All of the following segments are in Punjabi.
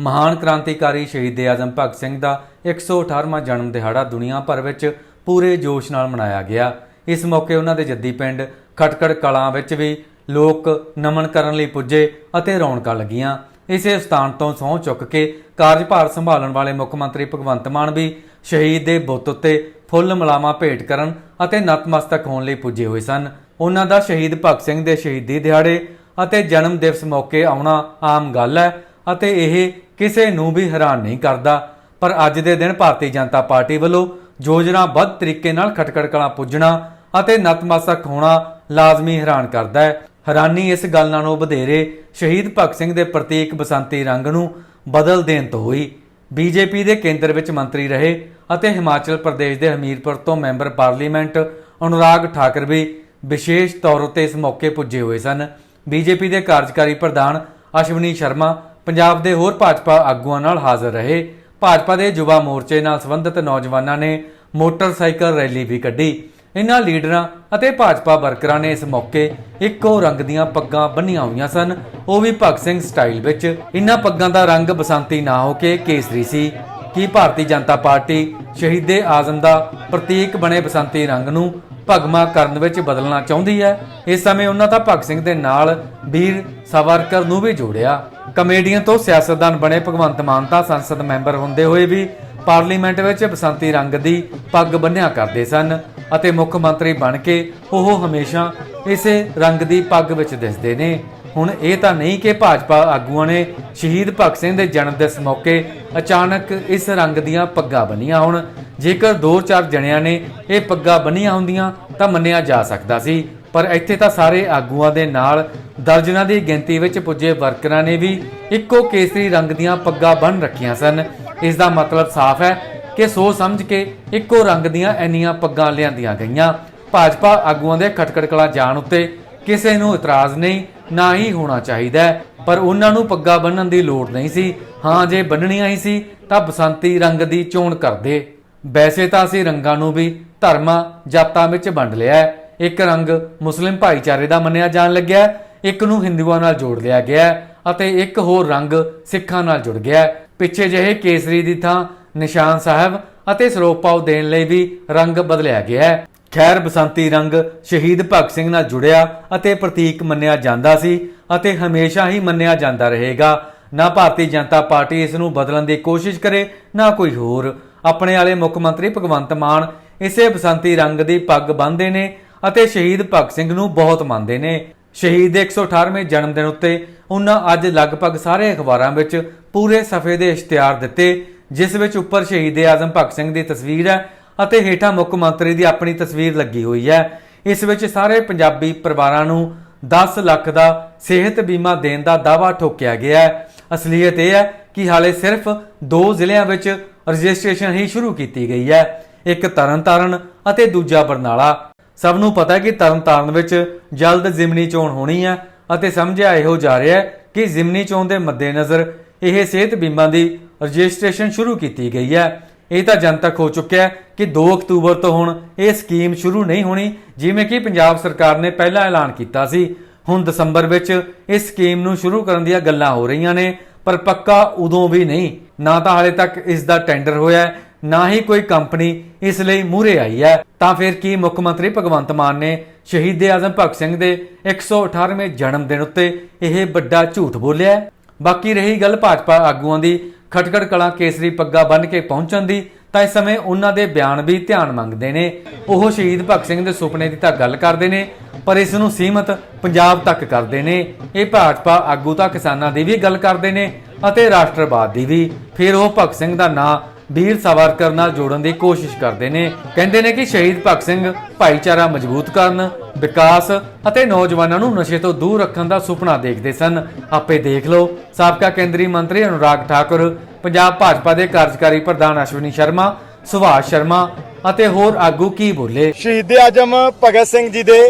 ਮਹਾਨ ਕ੍ਰਾਂਤੀਕਾਰੀ ਸ਼ਹੀਦ ਆਜ਼ਮ ਭਗਤ ਸਿੰਘ ਦਾ 118ਵਾਂ ਜਨਮ ਦਿਹਾੜਾ ਦੁਨੀਆ ਭਰ ਵਿੱਚ ਪੂਰੇ ਜੋਸ਼ ਨਾਲ ਮਨਾਇਆ ਗਿਆ। ਇਸ ਮੌਕੇ ਉਹਨਾਂ ਦੇ ਜੱਦੀ ਪਿੰਡ ਖਟਕੜ ਕਲਾਂ ਵਿੱਚ ਵੀ ਲੋਕ ਨਮਨ ਕਰਨ ਲਈ ਪੁੱਜੇ ਅਤੇ ਰੌਣਕਾਂ ਲੱਗੀਆਂ। ਇਸੇ ਸਥਾਨ ਤੋਂ ਸਹੁੰ ਚੁੱਕ ਕੇ ਕਾਰਜਭਾਰ ਸੰਭਾਲਣ ਵਾਲੇ ਮੁੱਖ ਮੰਤਰੀ ਭਗਵੰਤ ਮਾਨ ਵੀ ਸ਼ਹੀਦ ਦੇ ਬੁੱਤ ਉੱਤੇ ਫੁੱਲ ਮਲਾਮਾ ਭੇਟ ਕਰਨ ਅਤੇ ਨਤਮਸਤਕ ਹੋਣ ਲਈ ਪੁੱਜੇ ਹੋਏ ਸਨ। ਉਹਨਾਂ ਦਾ ਸ਼ਹੀਦ ਭਗਤ ਸਿੰਘ ਦੇ ਸ਼ਹੀਦੀ ਦਿਹਾੜੇ ਅਤੇ ਜਨਮ ਦਿਵਸ ਮੌਕੇ ਆਉਣਾ ਆਮ ਗੱਲ ਹੈ ਅਤੇ ਇਹ ਕਿਸੇ ਨੂੰ ਵੀ ਹੈਰਾਨ ਨਹੀਂ ਕਰਦਾ। ਪਰ ਅੱਜ ਦੇ ਦਿਨ ਭਾਰਤੀ ਜਨਤਾ ਪਾਰਟੀ ਵੱਲੋਂ ਯੋਜਨਾਬੱਧ ਤਰੀਕੇ ਨਾਲ ਖਟਕੜ ਕਲਾਂ ਪੁੱਜਣਾ ਅਤੇ ਨਤਮਸਤਕ ਹੋਣਾ ਲਾਜ਼ਮੀ ਹੈਰਾਨ ਕਰਦਾ ਹੈ। ਹੈਰਾਨੀ ਇਸ ਗੱਲ ਨਾਲੋਂ ਵਧੇਰੇ ਸ਼ਹੀਦ ਭਗਤ ਸਿੰਘ ਦੇ ਪ੍ਰਤੀਕ ਬਸੰਤੀ ਰੰਗ ਨੂੰ ਬਦਲ ਦੇਣ ਤੋਂ ਹੋਈ। ਬੀਜੇਪੀ ਦੇ ਕੇਂਦਰ ਵਿੱਚ ਮੰਤਰੀ ਰਹੇ ਅਤੇ ਹਿਮਾਚਲ ਪ੍ਰਦੇਸ਼ ਦੇ ਹਮੀਰਪੁਰ ਤੋਂ ਮੈਂਬਰ ਪਾਰਲੀਮੈਂਟ ਅਨੁਰਾਗ ਠਾਕਰ ਵੀ ਵਿਸ਼ੇਸ਼ ਤੌਰ ਉਤੇ ਇਸ ਮੌਕੇ ਪੁੱਜੇ ਹੋਏ ਸਨ। ਬੀਜੇਪੀ ਦੇ ਕਾਰਜਕਾਰੀ ਪ੍ਰਧਾਨ ਅਸ਼ਵਨੀ ਸ਼ਰਮਾ ਪੰਜਾਬ ਦੇ ਹੋਰ ਭਾਜਪਾ ਆਗੂਆਂ ਨਾਲ ਹਾਜ਼ਰ ਰਹੇ। ਭਾਜਪਾ ਦੇ ਯੁਵਾ ਮੋਰਚੇ ਨਾਲ ਸੰਬੰਧਿਤ ਨੌਜਵਾਨਾਂ ਨੇ ਮੋਟਰਸਾਈਕਲ ਰੈਲੀ ਵੀ ਕੱਢੀ। ਇਨ੍ਹਾਂ ਲੀਡਰਾਂ ਅਤੇ ਭਾਜਪਾ ਵਰਕਰਾਂ ਨੇ ਇਸ ਮੌਕੇ ਇੱਕੋ ਰੰਗ ਦੀਆਂ ਪੱਗਾਂ ਬੰਨੀਆਂ ਹੋਈਆਂ ਸਨ। ਉਹ ਵੀ ਭਗਤ ਸਿੰਘ ਸਟਾਈਲ ਵਿੱਚ। ਇਨ੍ਹਾਂ ਪੱਗਾਂ ਦਾ ਰੰਗ ਬਸੰਤੀ ਨਾ ਹੋ ਕੇ ਕੇਸਰੀ ਸੀ। ਕੀ ਭਾਰਤੀ ਜਨਤਾ ਪਾਰਟੀ ਸ਼ਹੀਦੇ ਆਜ਼ਮ ਦਾ ਪ੍ਰਤੀਕ ਬਣੇ ਬਸੰਤੀ ਰੰਗ ਨੂੰ ਭਗਮਾ ਕਰਨ ਵਿੱਚ ਬਦਲਣਾ ਚਾਹੁੰਦੀ ਹੈ? ਇਸ ਸਮੇਂ ਉਹਨਾਂ ਤਾਂ ਭਗਤ ਸਿੰਘ ਦੇ ਨਾਲ ਵੀਰ ਸਾਵਰਕਰ ਨੂੰ ਵੀ ਜੋੜਿਆ। ਕਮੇਡੀਅਨ ਤੋਂ ਸਿਆਸਤਦਾਨ ਬਣੇ ਭਗਵੰਤ ਮਾਨ ਤਾਂ ਸੰਸਦ ਮੈਂਬਰ ਹੁੰਦੇ ਹੋਏ ਵੀ ਪਾਰਲੀਮੈਂਟ ਵਿੱਚ ਬਸੰਤੀ ਰੰਗ ਦੀ ਪੱਗ ਬੰਨਿਆ ਕਰਦੇ ਸਨ ਅਤੇ ਮੁੱਖ ਮੰਤਰੀ ਬਣ ਕੇ ਉਹ ਹਮੇਸ਼ਾ ਇਸੇ ਰੰਗ ਦੀ ਪੱਗ ਵਿੱਚ ਦਿਸਦੇ ਨੇ। ਹੁਣ ਇਹ ਤਾਂ ਨਹੀਂ ਕਿ ਭਾਜਪਾ ਆਗੂਆਂ ਨੇ ਸ਼ਹੀਦ ਭਗਤ ਸਿੰਘ ਦੇ ਜਨਮ ਦਿਵਸ ਮੌਕੇ ਅਚਾਨਕ ਇਸ ਰੰਗ ਦੀਆਂ ਪੱਗਾਂ ਬੰਨੀਆਂ ਹੁਣ। ਜੇਕਰ ਦੋ ਚਾਰ ਜਣਿਆਂ ਨੇ ਇਹ ਪੱਗਾਂ ਬੰਨੀਆਂ ਹੁੰਦੀਆਂ ਤਾਂ ਮੰਨਿਆ ਜਾ ਸਕਦਾ ਸੀ। ਪਰ ਇੱਥੇ ਤਾਂ ਸਾਰੇ ਆਗੂਆਂ ਦੇ ਨਾਲ ਦਰਜਨਾਂ ਦੀ ਗਿਣਤੀ ਵਿੱਚ ਪੁੱਜੇ ਵਰਕਰਾਂ ਨੇ ਵੀ ਇੱਕੋ ਕੇਸਰੀ ਰੰਗ ਦੀਆਂ ਪੱਗਾਂ ਬੰਨ ਰੱਖੀਆਂ ਸਨ। ਇਸ ਦਾ ਮਤਲਬ ਸਾਫ਼ ਹੈ ਕਿ ਸੋਚ ਸਮਝ ਕੇ ਇੱਕੋ ਰੰਗ ਦੀਆਂ ਇੰਨੀਆਂ ਪੱਗਾਂ ਲਿਆਂਦੀਆਂ ਗਈਆਂ। ਭਾਜਪਾ ਆਗੂਆਂ ਦੇ ਖਟਕੜ ਜਾਣ ਉੱਤੇ ਕਿਸੇ ਨੂੰ ਇਤਰਾਜ਼ ਨਹੀਂ, ਨਾ ਹੀ ਹੋਣਾ ਚਾਹੀਦਾ ਪਰ ਉਹਨਾਂ ਨੂੰ ਪੱਗਾਂ ਬੰਨਣ ਦੀ ਲੋੜ ਨਹੀਂ ਸੀ। ਹਾਂ, ਜੇ ਬੰਨਣੀਆਂ ਹੀ ਸੀ, ਤਾਂ ਬਸੰਤੀ ਰੰਗ ਦੀ ਚੋਣ ਕਰਦੇ। ਵੈਸੇ ਤਾਂ ਅਸੀਂ ਰੰਗਾਂ ਨੂੰ ਵੀ ਧਰਮਾਂ, ਜਾਤਾਂ ਵਿੱਚ ਵੰਡ ਲਿਆ ਹੈ। ਇੱਕ ਰੰਗ ਮੁਸਲਿਮ ਭਾਈਚਾਰੇ ਦਾ ਮੰਨਿਆ ਜਾਣ ਲੱਗਿਆ ਇੱਕ ਨੂੰ ਹਿੰਦੂਆਂ ਨਾਲ ਜੋੜ ਲਿਆ ਗਿਆ ਅਤੇ ਇੱਕ ਹੋਰ ਰੰਗ ਸਿੱਖਾਂ ਨਾਲ ਜੁੜ ਗਿਆ ਪਿੱਛੇ ਜਿਹੇ ਕੇਸਰੀ ਦੀ ਥਾਂ ਨਿਸ਼ਾਨ ਸਾਹਿਬ ਅਤੇ ਸਰੋਪਾਉ ਦੇਣ ਲਈ ਵੀ ਰੰਗ ਬਦਲਿਆ ਗਿਆ ਹੈ। ਖੈਰ ਬਸੰਤੀ ਰੰਗ ਸ਼ਹੀਦ ਭਗਤ ਸਿੰਘ ਨਾਲ ਜੁੜਿਆ ਅਤੇ ਪ੍ਰਤੀਕ ਮੰਨਿਆ ਜਾਂਦਾ ਸੀ ਅਤੇ ਹਮੇਸ਼ਾ ਹੀ ਮੰਨਿਆ ਜਾਂਦਾ ਰਹੇਗਾ। ਨਾ ਭਾਰਤੀ ਜਨਤਾ ਪਾਰਟੀ ਇਸ ਨੂੰ ਬਦਲਣ ਦੀ ਕੋਸ਼ਿਸ਼ ਕਰੇ, ਨਾ ਕੋਈ ਹੋਰ। ਆਪਣੇ ਵਾਲੇ ਮੁੱਖ ਮੰਤਰੀ ਭਗਵੰਤ ਮਾਨ ਇਸੇ ਬਸੰਤੀ ਰੰਗ ਦੀ ਪੱਗ ਬੰਨਦੇ ਨੇ ਅਤੇ ਸ਼ਹੀਦ ਭਗਤ ਸਿੰਘ ਨੂੰ ਬਹੁਤ ਮੰਨਦੇ ਨੇ। ਸ਼ਹੀਦ ਦੇ 118ਵੇਂ ਜਨਮ ਦਿਨ ਉੱਤੇ ਉਹਨਾਂ ਅੱਜ ਲਗਭਗ ਸਾਰੇ ਅਖਬਾਰਾਂ ਵਿੱਚ ਪੂਰੇ ਸਫੇ ਦੇ ਇਸ਼ਤਿਹਾਰ ਦਿੱਤੇ, ਜਿਸ ਵਿੱਚ ਉੱਪਰ ਸ਼ਹੀਦ ਆਜ਼ਮ ਭਗਤ ਸਿੰਘ ਦੀ ਤਸਵੀਰ ਹੈ ਅਤੇ ਹੇਠਾਂ ਮੁੱਖ ਮੰਤਰੀ ਦੀ ਆਪਣੀ ਤਸਵੀਰ ਲੱਗੀ ਹੋਈ ਹੈ। ਇਸ ਵਿੱਚ ਸਾਰੇ ਪੰਜਾਬੀ ਪਰਿਵਾਰਾਂ ਨੂੰ 10 ਲੱਖ ਦਾ ਸਿਹਤ ਬੀਮਾ ਦੇਣ ਦਾ ਦਾਅਵਾ ਠੋਕਿਆ ਗਿਆ ਹੈ। ਅਸਲੀਅਤ ਇਹ ਹੈ ਕਿ ਹਾਲੇ ਸਿਰਫ ਦੋ ਜ਼ਿਲ੍ਹਿਆਂ ਵਿੱਚ ਰਜਿਸਟ੍ਰੇਸ਼ਨ ਹੀ ਸ਼ੁਰੂ ਕੀਤੀ ਗਈ ਹੈ। ਇੱਕ ਤਰਨਤਾਰਨ ਅਤੇ ਦੂਜਾ ਬਰਨਾਲਾ। ਸਭ ਨੂੰ ਪਤਾ ਹੈ ਕਿ ਤਰਨਤਾਰਨ ਵਿੱਚ ਜਲਦ ਜ਼ਿਮਨੀ ਚੋਣ ਹੋਣੀ ਹੈ ਅਤੇ ਸਮਝਿਆ ਇਹੋ ਜਾ ਰਿਹਾ ਹੈ ਕਿ ਜ਼ਿਮਨੀ ਚੋਣ ਦੇ ਮੱਦੇਨਜ਼ਰ ਇਹ ਸਿਹਤ ਬੀਮਾ ਦੀ ਰਜਿਸਟ੍ਰੇਸ਼ਨ ਸ਼ੁਰੂ ਕੀਤੀ ਗਈ ਹੈ। ਇਹ ਤਾਂ ਜਨਤਕ ਹੋ ਚੁੱਕਿਆ ਹੈ ਕਿ 2 ਅਕਤੂਬਰ ਤੋਂ ਹੁਣ ਇਹ ਸਕੀਮ ਸ਼ੁਰੂ ਨਹੀਂ ਹੋਣੀ, ਜਿਵੇਂ ਕਿ ਪੰਜਾਬ ਸਰਕਾਰ ਨੇ ਪਹਿਲਾਂ ਐਲਾਨ ਕੀਤਾ ਸੀ। ਹੁਣ ਦਸੰਬਰ ਵਿੱਚ ਇਸ ਸਕੀਮ ਨੂੰ ਸ਼ੁਰੂ ਕਰਨ ਦੀਆਂ ਗੱਲਾਂ ਹੋ ਰਹੀਆਂ ਨੇ, ਪਰ ਪੱਕਾ ਉਦੋਂ ਵੀ ਨਹੀਂ। ਨਾ ਤਾਂ ਹਾਲੇ ਤੱਕ ਇਸ ਦਾ ਟੈਂਡਰ ਹੋਇਆ ਨਾ ਹੀ ਕੋਈ ਕੰਪਨੀ ਇਸ ਲਈ ਮੂਹਰੇ ਆਈ ਹੈ। ਤਾਂ ਫਿਰ ਕੀ ਮੁੱਖ ਮੰਤਰੀ ਭਗਵੰਤ ਮਾਨ ਨੇ ਸ਼ਹੀਦ ਆਜ਼ਮ ਭਗਤ ਸਿੰਘ ਦੇ 118ਵੇਂ ਜਨਮ ਦਿਨ ਉੱਤੇ ਇਹ ਵੱਡਾ ਝੂਠ ਬੋਲਿਆ ਬਾਕੀ ਰਹੀ ਗੱਲ ਭਾਜਪਾ ਆਗੂਆਂ ਦੀ। ਖਟਕੜ ਕਲਾਂ ਕੇਸਰੀ ਪੱਗਾ ਬੰਨ ਕੇ ਪਹੁੰਚਣ ਦੀ, ਤਾਂ ਇਸ ਸਮੇਂ ਉਹਨਾਂ ਦੇ ਬਿਆਨ ਵੀ ਧਿਆਨ ਮੰਗਦੇ ਨੇ। ਉਹ ਸ਼ਹੀਦ ਭਗਤ ਸਿੰਘ ਦੇ ਸੁਪਨੇ ਦੀ ਤਾਂ ਗੱਲ ਕਰਦੇ ਨੇ, ਪਰ ਇਸ ਨੂੰ ਸੀਮਤ ਪੰਜਾਬ ਤੱਕ ਕਰਦੇ ਨੇ। ਇਹ ਭਾਜਪਾ ਆਗੂ ਤਾਂ ਕਿਸਾਨਾਂ ਦੀ ਵੀ ਗੱਲ ਕਰਦੇ ਨੇ ਅਤੇ ਰਾਸ਼ਟਰਵਾਦ ਦੀ ਵੀ। ਫਿਰ ਉਹ ਭਗਤ ਸਿੰਘ ਦਾ ਨਾਂ ਵੀਰ ਸਾਵਰਕਰ ਨਾਲ ਜੋੜਨ ਦੀ ਕੋਸ਼ਿਸ਼ ਕਰਦੇ ਨੇ। ਕਹਿੰਦੇ ਨੇ ਕਿ ਸ਼ਹੀਦ ਭਗਤ ਸਿੰਘ ਭਾਈਚਾਰਾ ਮਜ਼ਬੂਤ ਕਰਨ, ਵਿਕਾਸ ਅਤੇ ਨੌਜਵਾਨਾਂ ਨੂੰ ਨਸ਼ੇ ਤੋਂ ਦੂਰ ਰੱਖਣ ਦਾ ਸੁਪਨਾ ਦੇਖਦੇ ਸਨ। ਆਪੇ ਦੇਖ ਲਓ, ਸਾਬਕਾ ਕੇਂਦਰੀ ਮੰਤਰੀ ਅਨੁਰਾਗ ਠਾਕੁਰ, ਪੰਜਾਬ ਭਾਜਪਾ ਦੇ ਕਾਰਜਕਾਰੀ ਪ੍ਰਧਾਨ ਅਸ਼ਵਨੀ ਸ਼ਰਮਾ, ਸੁਭਾਸ਼ ਸ਼ਰਮਾ ਅਤੇ ਹੋਰ ਆਗੂ ਕੀ ਬੋਲੇ? ਸ਼ਹੀਦ ਆਜਮ ਭਗਤ ਸਿੰਘ ਜੀ ਦੇ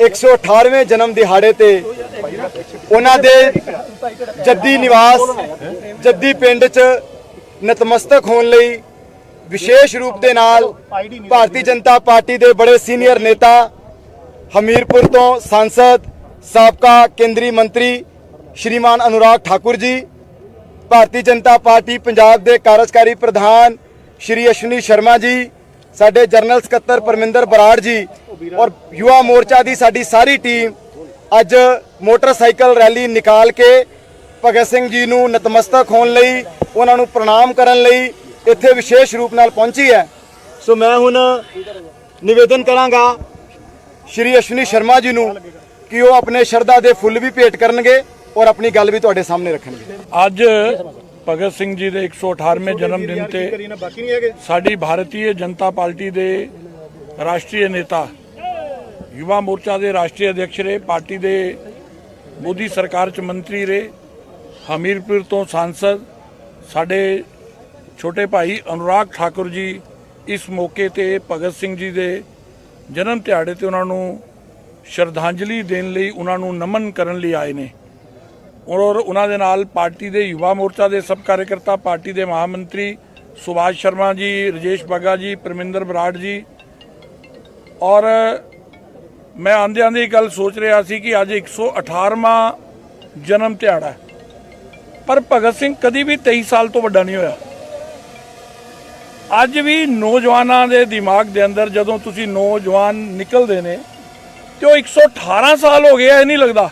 118ਵੇਂ ਜਨਮ ਦਿਹਾੜੇ ਤੇ ਉਹਨਾਂ ਦੇ ਜੱਦੀ ਨਿਵਾਸ, ਜੱਦੀ ਪਿੰਡ 'ਚ ਨਤਮਸਤਕ ਹੋਣ ਲਈ ਵਿਸ਼ੇਸ਼ ਰੂਪ ਦੇ ਨਾਲ ਭਾਰਤੀ ਜਨਤਾ ਪਾਰਟੀ ਦੇ ਬੜੇ ਸੀਨੀਅਰ ਨੇਤਾ, ਹਮੀਰਪੁਰ ਤੋਂ ਸੰਸਦ, ਸਾਬਕਾ ਕੇਂਦਰੀ ਮੰਤਰੀ ਸ਼੍ਰੀਮਾਨ ਅਨੁਰਾਗ ਠਾਕੁਰ ਜੀ, ਭਾਰਤੀ ਜਨਤਾ ਪਾਰਟੀ ਪੰਜਾਬ ਦੇ ਕਾਰਜਕਾਰੀ ਪ੍ਰਧਾਨ ਸ਼੍ਰੀ ਅਸ਼ਵਨੀ ਸ਼ਰਮਾ ਜੀ, ਸਾਡੇ ਜਨਰਲ ਸਕੱਤਰ ਪਰਮਿੰਦਰ ਬਰਾੜ ਜੀ ਔਰ ਯੁਵਾ ਮੋਰਚਾ ਦੀ ਸਾਡੀ ਸਾਰੀ ਟੀਮ ਅੱਜ ਮੋਟਰਸਾਈਕਲ ਰੈਲੀ ਨਿਕਾਲ ਕੇ ਭਗਤ ਸਿੰਘ ਜੀ ਨੂੰ ਨਤਮਸਤਕ ਹੋਣ ਲਈ, ਉਹਨਾਂ ਨੂੰ ਪ੍ਰਣਾਮ ਕਰਨ ਲਈ ਇੱਥੇ ਵਿਸ਼ੇਸ਼ ਰੂਪ ਨਾਲ ਪਹੁੰਚੀ ਹੈ। ਸੋ ਮੈਂ ਹੁਣ ਨਿਵੇਦਨ ਕਰਾਂਗਾ ਸ਼੍ਰੀ ਅਸ਼ਵਨੀ ਸ਼ਰਮਾ ਜੀ ਨੂੰ ਕਿ ਉਹ ਆਪਣੇ ਸ਼ਰਧਾ ਦੇ ਫੁੱਲ ਵੀ ਭੇਟ ਕਰਨਗੇ ਔਰ ਆਪਣੀ ਗੱਲ ਵੀ ਤੁਹਾਡੇ ਸਾਹਮਣੇ ਰੱਖਣਗੇ। ਅੱਜ ਭਗਤ ਸਿੰਘ ਜੀ ਦੇ 118ਵੇਂ ਜਨਮ ਦਿਨ ਤੇ ਸਾਡੀ ਭਾਰਤੀ ਜਨਤਾ ਪਾਰਟੀ ਦੇ ਰਾਸ਼ਟਰੀ ਨੇਤਾ, ਯੁਵਾ ਮੋਰਚਾ ਦੇ ਰਾਸ਼ਟਰੀ ਅਧਿਕਸ਼ ਰਹੇ, ਪਾਰਟੀ ਦੇ ਮੋਦੀ ਸਰਕਾਰ ਚ ਮੰਤਰੀ ਰਹੇ ਹਮੀਰਪੁਰ ਤੋਂ ਸਾਂਸਦ ਸਾਡੇ ਛੋਟੇ ਭਾਈ ਅਨੁਰਾਗ ਠਾਕੁਰ ਜੀ ਇਸ ਮੌਕੇ ਤੇ ਭਗਤ ਸਿੰਘ ਜੀ ਦੇ ਜਨਮ ਦਿਹਾੜੇ ਤੇ ਉਹਨਾਂ ਨੂੰ ਸ਼ਰਧਾਂਜਲੀ ਦੇਣ ਲਈ ਉਹਨਾਂ ਨੂੰ ਨਮਨ ਕਰਨ ਲਈ ਆਏ ਨੇ। ਔਰ ਉਹਨਾਂ ਦੇ ਨਾਲ ਪਾਰਟੀ ਦੇ ਯੁਵਾ ਮੋਰਚਾ ਦੇ ਸਭ ਕਾਰਜਕਰਤਾ ਪਾਰਟੀ ਦੇ ਮਹਾਮੰਤਰੀ ਸੁਭਾਸ਼ ਸ਼ਰਮਾ ਜੀ, ਰਜੇਸ਼ ਬੱਗਾ ਜੀ, ਪਰਮਿੰਦਰ ਬਰਾੜ ਜੀ। ਔਰ ਮੈਂ ਆਂਦੇ ਆਂਦੇ ਗੱਲ ਸੋਚ ਰਿਹਾ ਸੀ ਕਿ ਅੱਜ 118ਵਾਂ ਜਨਮ ਦਿਹਾੜਾ ਪਰ ਭਗਤ ਸਿੰਘ ਕਦੀ ਵੀ 23 ਸਾਲ ਤੋਂ ਵੱਡਾ ਨਹੀਂ ਹੋਇਆ। ਅੱਜ ਵੀ ਨੌਜਵਾਨਾਂ ਦੇ ਦਿਮਾਗ ਦੇ ਅੰਦਰ ਜਦੋਂ ਤੁਸੀਂ ਨੌਜਵਾਨ ਨਿਕਲਦੇ ਨੇ, ਤੇ ਉਹ 118 ਸਾਲ ਹੋ ਗਿਆ, ਇਹ ਨਹੀਂ ਲੱਗਦਾ।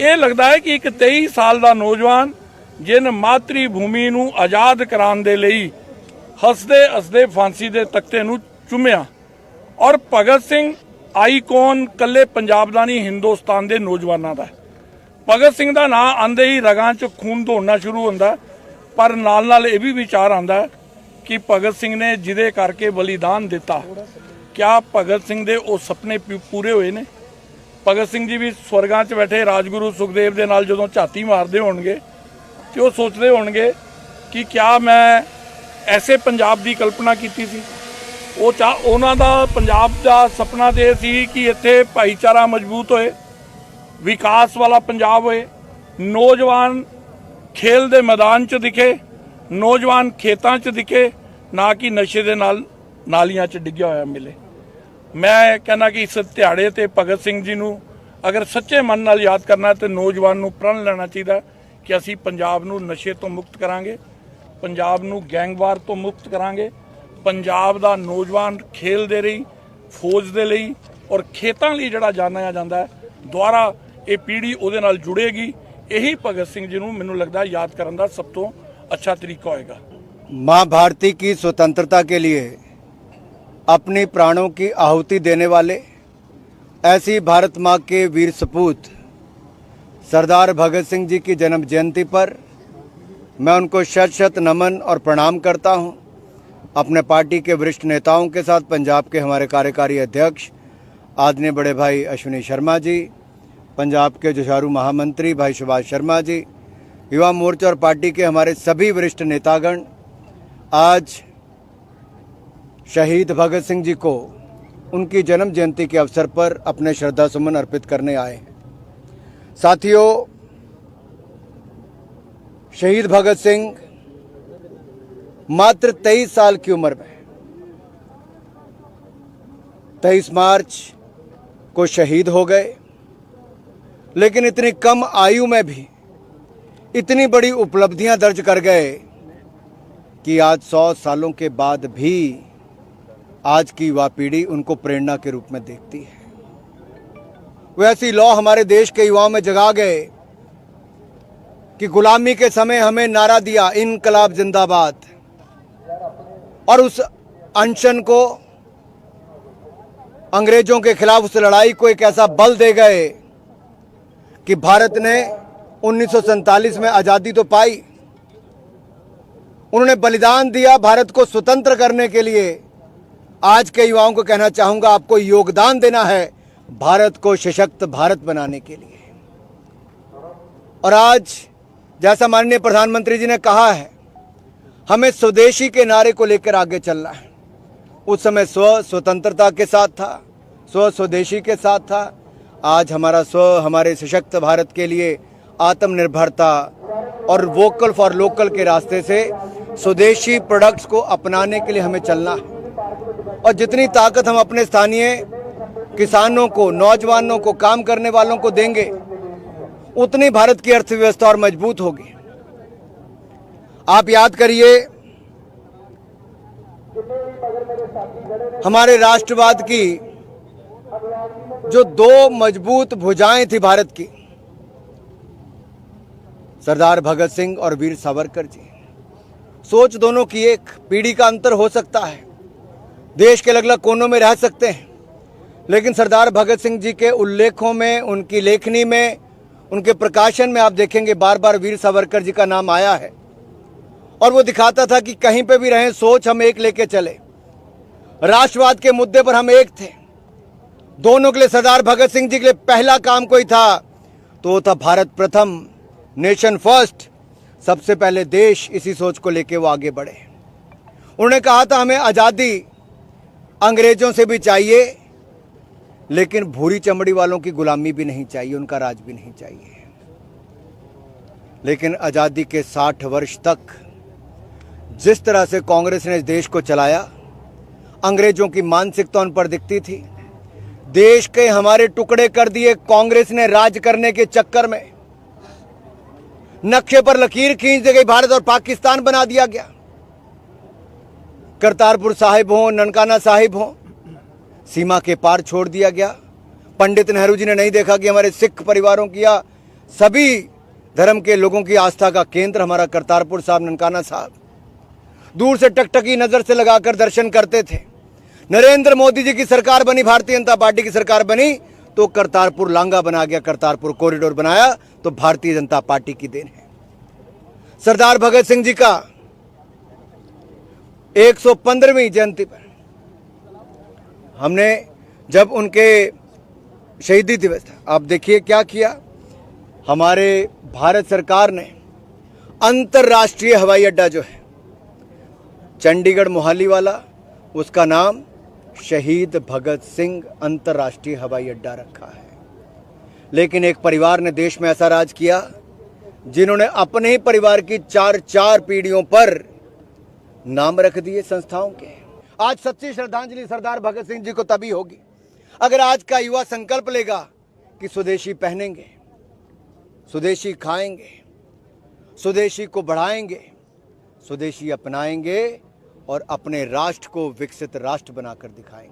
ਇਹ ਲੱਗਦਾ ਹੈ ਕਿ ਇੱਕ 23 ਸਾਲ ਦਾ ਨੌਜਵਾਨ ਜਿਨ ਮਾਤਰੀ ਭੂਮੀ ਨੂੰ ਆਜ਼ਾਦ ਕਰਾਉਣ ਦੇ ਲਈ ਹੱਸਦੇ ਹੱਸਦੇ ਫਾਂਸੀ ਦੇ ਤਖਤੇ ਨੂੰ ਚੁੰਮਿਆ। ਔਰ ਭਗਤ ਸਿੰਘ ਆਈਕਨ ਕੱਲੇ ਪੰਜਾਬ ਦਾ ਨਹੀਂ, ਹਿੰਦੁਸਤਾਨ ਦੇ ਨੌਜਵਾਨਾਂ ਦਾ ਹੈ। ਭਗਤ ਸਿੰਘ ਦਾ ਨਾਂ ਆਂਦੇ ਹੀ ਰਗਾਂ 'ਚ ਖੂਨ ਦੌੜਨਾ ਸ਼ੁਰੂ ਹੁੰਦਾ ਪਰ ਨਾਲ ਨਾਲ ਇਹ ਵੀ ਵਿਚਾਰ ਆਂਦਾ ਕਿ ਭਗਤ ਸਿੰਘ ਨੇ ਜਿਹਦੇ ਕਰਕੇ ਬਲੀਦਾਨ ਦਿੱਤਾ, ਕਿਆ ਭਗਤ ਸਿੰਘ ਦੇ ਉਹ ਸੁਪਨੇ ਪੂ- ਪੂਰੇ ਹੋਏ ਨੇ? ਭਗਤ ਸਿੰਘ ਜੀ ਵੀ ਸਵਰਗਾਂ 'ਚ ਬੈਠੇ, ਰਾਜਗੁਰੂ ਸੁਖਦੇਵ ਦੇ ਨਾਲ ਜਦੋਂ ਝਾਤੀ ਮਾਰਦੇ ਹੋਣਗੇ, ਤੇ ਉਹ ਸੋਚਦੇ ਹੋਣਗੇ ਕਿ ਕਿਆ ਮੈਂ ਐਸੇ ਪੰਜਾਬ ਦੀ ਕਲਪਨਾ ਕੀਤੀ ਸੀ? ਉਹ ਚਾ, ਉਹਨਾਂ ਦਾ ਪੰਜਾਬ ਦਾ ਸੁਪਨਾ ਤੇ ਇਹ ਸੀ ਕਿ ਇੱਥੇ ਭਾਈਚਾਰਾ ਮਜ਼ਬੂਤ ਹੋਏ ਵਿਕਾਸ ਵਾਲਾ ਪੰਜਾਬ ਹੋਏ, ਨੌਜਵਾਨ ਖੇਲ ਦੇ ਮੈਦਾਨ 'ਚ ਦਿਖੇ, ਨੌਜਵਾਨ ਖੇਤਾਂ 'ਚ ਦਿਖੇ, ਨਾ ਕਿ ਨਸ਼ੇ ਦੇ ਨਾਲ ਨਾਲੀਆਂ 'ਚ ਡਿੱਗਿਆ ਹੋਇਆ ਮਿਲੇ। ਮੈਂ ਕਹਿੰਦਾ ਕਿ ਇਸ ਦਿਹਾੜੇ ਤੇ ਭਗਤ ਸਿੰਘ ਜੀ ਨੂੰ ਅਗਰ ਸੱਚੇ ਮਨ ਨਾਲ ਯਾਦ ਕਰਨਾ ਹੈ ਤੇ ਨੌਜਵਾਨ ਨੂੰ ਪ੍ਰਣ ਲੈਣਾ ਚਾਹੀਦਾ ਕਿ ਅਸੀਂ ਪੰਜਾਬ ਨੂੰ ਨਸ਼ੇ ਤੋਂ ਮੁਕਤ ਕਰਾਂਗੇ, ਪੰਜਾਬ ਨੂੰ ਗੈਂਗਵਾਰ ਤੋਂ ਮੁਕਤ ਕਰਾਂਗੇ, ਪੰਜਾਬ ਦਾ ਨੌਜਵਾਨ ਖੇਲ ਦੇ ਲਈ, ਫੌਜ ਦੇ ਲਈ ਔਰ ਖੇਤਾਂ ਲਈ ਜਿਹੜਾ ਜਾਣਿਆ ਜਾਂਦਾ ਹੈ ਦੁਆਰਾ ਇਹ ਪੀੜ੍ਹੀ ਉਹਦੇ ਨਾਲ ਜੁੜੇਗੀ ਇਹੀ ਭਗਤ ਸਿੰਘ ਜੀ ਨੂੰ ਮੈਨੂੰ ਲੱਗਦਾ ਯਾਦ ਕਰਨ ਦਾ ਸਭ ਤੋਂ ਅੱਛਾ ਤਰੀਕਾ ਹੋਏਗਾ माँ भारती की स्वतंत्रता के लिए अपनी प्राणों की आहुति देने वाले ऐसी भारत माँ के वीर सपूत सरदार भगत सिंह जी की जन्म जयंती पर मैं उनको शत शत नमन और प्रणाम करता हूँ अपने पार्टी के वरिष्ठ नेताओं के साथ पंजाब के हमारे कार्यकारी अध्यक्ष आदरणीय बड़े भाई अश्विनी शर्मा जी पंजाब के जुझारू महामंत्री भाई सुभाष शर्मा जी, युवा मोर्चा और पार्टी के हमारे सभी वरिष्ठ नेतागण, आज शहीद भगत सिंह जी को उनकी जन्म जयंती के अवसर पर अपने श्रद्धा सुमन अर्पित करने आए हैं। साथियों, शहीद भगत सिंह मात्र तेईस साल की उम्र में, तेईस मार्च को शहीद हो गए। लेकिन इतनी कम आयु में भी इतनी बड़ी उपलब्धियाँ दर्ज कर गए कि आज सौ सालों के बाद भी आज की युवा पीढ़ी उनको प्रेरणा के रूप में देखती है। वैसी लौ हमारे देश के युवाओं में जगा गए कि गुलामी के समय हमें नारा दिया, इनकलाब जिंदाबाद। और उस अनशन को अंग्रेज़ों के खिलाफ उस लड़ाई को एक ऐसा बल दे गए कि भारत ने उन्नीस सौ सैंतालीस में आज़ादी तो पाई। उन्होंने बलिदान दिया भारत को स्वतंत्र करने के लिए। आज के युवाओं को कहना चाहूँगा, आपको योगदान देना है भारत को सशक्त भारत बनाने के लिए। और आज, जैसा माननीय प्रधानमंत्री जी ने कहा है, हमें स्वदेशी के नारे को लेकर आगे चलना है। उस समय स्व स्वतंत्रता के साथ था स्व स्वदेशी के साथ था आज हमारा स्व, हमारे सशक्त भारत के लिए आत्मनिर्भरता और वोकल फॉर लोकल के रास्ते से स्वदेशी प्रोडक्ट्स को अपनाने के लिए हमें चलना है। और जितनी ताकत हम अपने स्थानीय किसानों को, नौजवानों को, काम करने वालों को देंगे, उतनी भारत की अर्थव्यवस्था और मज़बूत होगी। आप याद करिए, हमारे राष्ट्रवाद की जो दो मज़बूत भुजाएँ थी भारत की, सरदार भगत सिंह और वीर सावरकर जी। सोच दोनों की एक, पीढ़ी का अंतर हो सकता है। देश के अलग अलग कोनों में रह सकते हैं। लेकिन सरदार भगत सिंह जी के उल्लेखों में, उनकी लेखनी में, उनके प्रकाशन में आप देखेंगे बार बार वीर सावरकर जी का नाम आया है। और वो दिखाता था कि कहीं पे भी रहें, सोच हम एक लेके चले। राष्ट्रवाद के मुद्दे पर हम एक थे। दोनों के लिए सरदार भगत सिंह जी के लिए पहला काम कोई था तो वो था भारत प्रथम, नेशन फ़र्स्ट। सबसे पहले देश इसी सोच को लेके वो आगे बढ़े। उन्होंने कहा था, हमें आज़ादी अंग्रेज़ों से भी चाहिए, लेकिन भूरी चमड़ी वालों की गुलामी भी नहीं चाहिए, उनका राज भी नहीं चाहिए। लेकिन आज़ादी के 60 वर्ष तक जिस तरह से कांग्रेस ने इस देश को चलाया, अंग्रेज़ों की मानसिकता उन पर दिखती थी। देश के हमारे टुकड़े कर दिए कांग्रेस ने राज करने के चक्कर में। नक्शे पर लकीर खींच दी गई, भारत और पाकिस्तान बना दिया गया। करतारपुर साहिब हो, ननकाना साहिब हो, सीमा के पार छोड़ दिया गया। पंडित नेहरू जी ने नहीं देखा कि हमारे सिख परिवारों की या सभी धर्म के लोगों की आस्था का केंद्र हमारा करतारपुर साहब, ननकाना साहब। दूर से टकटकी नज़र से लगाकर दर्शन करते थे। नरेंद्र मोदी जी की सरकार बनी, भारतीय जनता पार्टी की सरकार बनी तो करतारपुर लांगा बना गया, करतारपुर कॉरिडोर बनाया तो भारतीय जनता पार्टी की देन है। सरदार भगत सिंह जी का 115वीं जयंती पर हमने जब उनके शहीदी दिवस था, आप देखिए क्या किया। हमारे भारत सरकार ने अंतर्राष्ट्रीय हवाई अड्डा जो है, चंडीगढ़ मोहाली वाला, उसका नाम शहीद भगत सिंह अंतर्राष्ट्रीय हवाई अड्डा रखा है। लेकिन एक परिवार ने देश में ऐसा राज किया, जिन्होंने अपने ही परिवार की चार चार पीढ़ियों पर नाम रख दिए संस्थाओं के। आज सच्ची श्रद्धांजलि सरदार भगत सिंह जी को तभी होगी, अगर आज का युवा संकल्प लेगा कि स्वदेशी पहनेंगे, स्वदेशी खाएँगे, स्वदेशी को बढ़ाएँगे, स्वदेशी अपनाएँगे और अपने राष्ट्र को विकसित राष्ट्र बनाकर दिखाएंगे